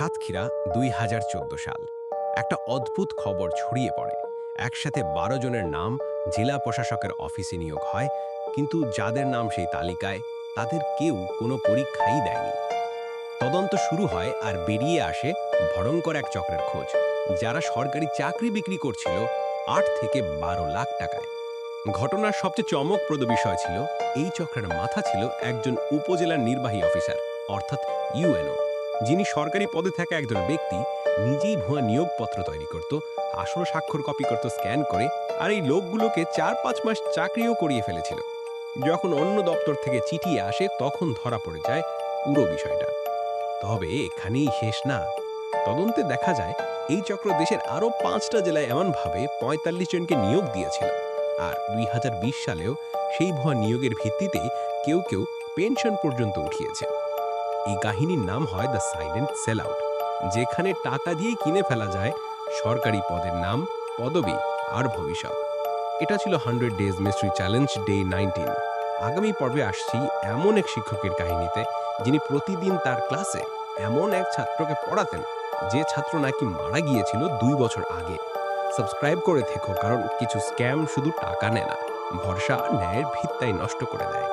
সাতক্ষীরা দুই হাজার চোদ্দ সাল। একটা অদ্ভুত খবর ছড়িয়ে পড়ে। একসাথে বারো জনের নাম জেলা প্রশাসকের অফিসে নিয়োগ হয়, কিন্তু যাদের নাম সেই তালিকায়, তাদের কেউ কোনো পরীক্ষাই দেয়নি। তদন্ত শুরু হয় আর বেরিয়ে আসে ভয়ঙ্কর এক চক্রের খোঁজ, যারা সরকারি চাকরি বিক্রি করছিল আট থেকে বারো লাখ টাকায়। ঘটনার সবচেয়ে চমকপ্রদ বিষয় ছিল, এই চক্রের মাথা ছিল একজন উপজেলার নির্বাহী অফিসার, অর্থাৎ ইউএনও। যিনি সরকারি পদে থাকা একজন ব্যক্তি, নিজেই ভুয়া নিয়োগপত্র তৈরি করত, আসল স্বাক্ষর কপি করত স্ক্যান করে, আর এই লোকগুলোকে চার পাঁচ মাস চাকরিও করিয়ে ফেলেছিল। যখন অন্য দপ্তর থেকে চিঠি আসে, তখন ধরা পড়ে যায় পুরো বিষয়টা। তবে এখানেই শেষ না। তদন্তে দেখা যায়, এই চক্র দেশের আরও পাঁচটা জেলায় এমনভাবে পঁয়তাল্লিশ জনকে নিয়োগ দিয়েছিল। আর দুই হাজার বিশ সালেও সেই ভুয়া নিয়োগের ভিত্তিতে কেউ কেউ পেনশন পর্যন্ত উঠিয়েছে। এই কাহিনীর নাম হয় দ্য সাইলেন্ট সেল আউট যেখানে টাকা দিয়ে কিনে ফেলা যায় সরকারি পদের নাম, পদবি আর ভবিষ্যৎ। এটা ছিল hundred days mystery challenge day nineteen. আগামী পর্বে আসছি এমন এক শিক্ষকের কাহিনীতে, যিনি প্রতিদিন তার ক্লাসে এমন এক ছাত্রকে পড়াতেন, যে ছাত্র নাকি মারা গিয়েছিল দুই বছর আগে। সাবস্ক্রাইব করে থেকো, কারণ কিছু স্ক্যাম শুধু টাকা নেয় না, ভরসা ন্যায়ের ভিত্তাই নষ্ট করে দেয়।